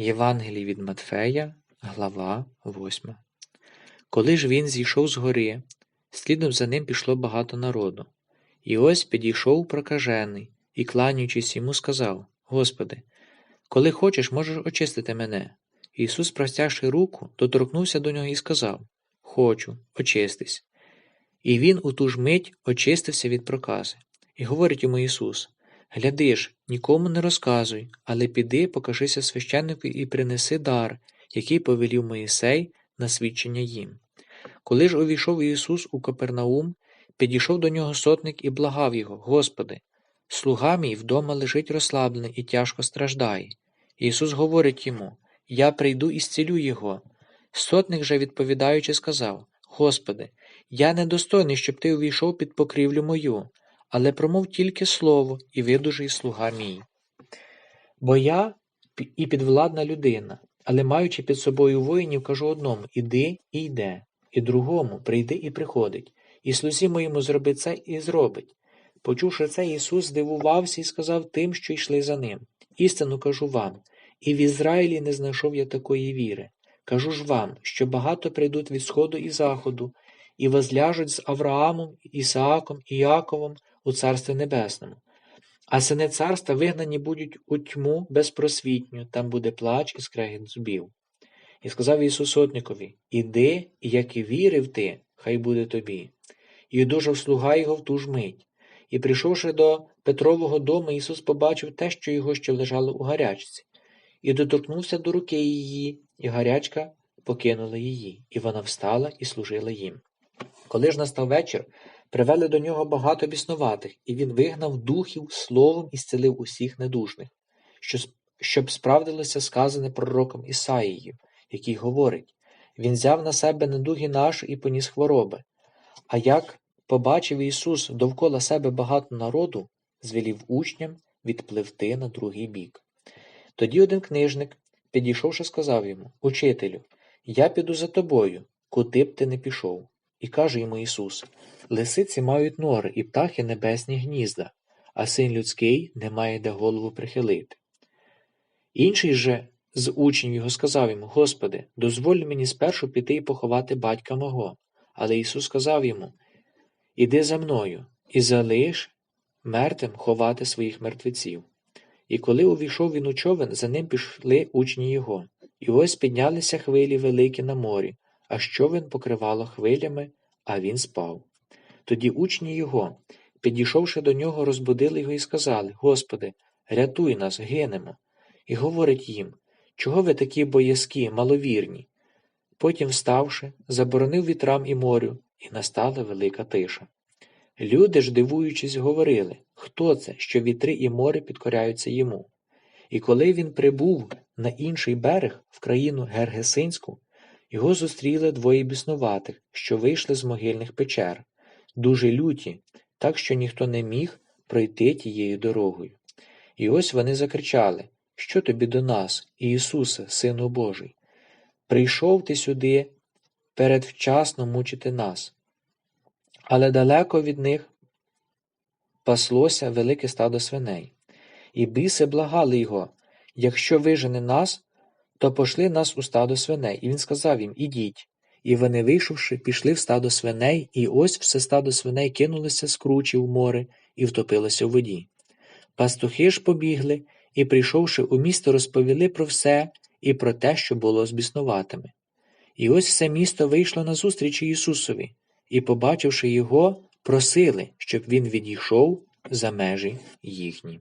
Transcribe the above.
Євангелій від Матфея, глава 8. Коли ж він зійшов з гори, слідом за ним пішло багато народу. І ось підійшов прокажений і, кланяючись йому, сказав: Господи, коли хочеш, можеш очистити мене. Ісус, простягши руку, доторкнувся до нього і сказав: Хочу, очистись. І він у ту ж мить очистився від прокази. І говорить йому Ісус: Гляди ж, нікому не розказуй, але піди, покажися священнику і принеси дар, який повелів Моїсей на свідчення їм. Коли ж увійшов Ісус у Капернаум, підійшов до нього сотник і благав його, Господи, слуга мій вдома лежить розслаблений і тяжко страждає. Ісус говорить йому: Я прийду і зцілю його. Сотник же, відповідаючи, сказав: Господи, я недостойний, щоб ти увійшов під покрівлю мою, але промов тільки слово і видужий слуга мій. Бо я і підвладна людина, але маючи під собою воїнів, кажу одному іди і йде, і другому прийди і приходить, і слузі моєму зроби це і зробить. Почувши це, Ісус здивувався і сказав тим, що йшли за ним Істину кажу вам, і в Ізраїлі не знайшов я такої віри. Кажу ж вам, що багато прийдуть від сходу і заходу, і возляжуть з Авраамом, Ісааком і Яковом у Царстві Небесному. А сини царства вигнані будуть у тьму безпросвітню, там буде плач і скрегіт зубів. І сказав Ісус сотникові Іди, і як і вірив ти, хай буде тобі. І одужав слуга його в ту ж мить. І прийшовши до Петрового дому, Ісус побачив те, що його ще лежало у гарячці, і доторкнувся до руки її, і гарячка покинула її, і вона встала і служила їм. Коли ж настав вечір, привели до нього багато біснуватих, і він вигнав духів словом і зцілив усіх недужних, щоб справдилося сказане пророком Ісаїєю, який говорить Він взяв на себе недуги наші і поніс хвороби. А як побачив Ісус довкола себе багато народу, звелів учням відпливти на другий бік. Тоді один книжник, підійшовши, сказав йому Учителю, я піду за тобою, куди б ти не пішов. І каже йому Ісус Лисиці мають нори і птахи небесні гнізда, а син людський не має де голову прихилити. Інший же з учнів його сказав йому Господи, дозволь мені спершу піти і поховати батька мого. Але Ісус сказав йому Іди за мною і залиш мертвим ховати своїх мертвеців. І коли увійшов він у човен, за ним пішли учні його, і ось піднялися хвилі великі на морі, а човен покривало хвилями, а він спав. Тоді учні його, підійшовши до нього, розбудили його і сказали Господи, рятуй нас, гинемо. І говорить їм Чого ви такі боязкі, маловірні? Потім, вставши, заборонив вітрам і морю, і настала велика тиша. Люди ж, дивуючись, говорили, хто це, що вітри і море підкоряються йому. І коли він прибув на інший берег, в країну Гергесинську, його зустріли двоє біснуватих, що вийшли з могильних печер, дуже люті, так що ніхто не міг пройти тією дорогою. І ось вони закричали Що тобі до нас, Ісусе, Сину Божий? Прийшов ти сюди передвчасно мучити нас. Але далеко від них паслося велике стадо свиней, і біси благали його якщо вижене нас, то пошли нас у стадо свиней. І він сказав їм Ідіть. І вони, вийшовши, пішли в стадо свиней, і ось все стадо свиней кинулося з кручі в море і втопилося в воді. Пастухи ж побігли і, прийшовши у місто, розповіли про все і про те, що було з біснуватими. І ось все місто вийшло назустріч Ісусові, і, побачивши його, просили, щоб він відійшов за межі їхні.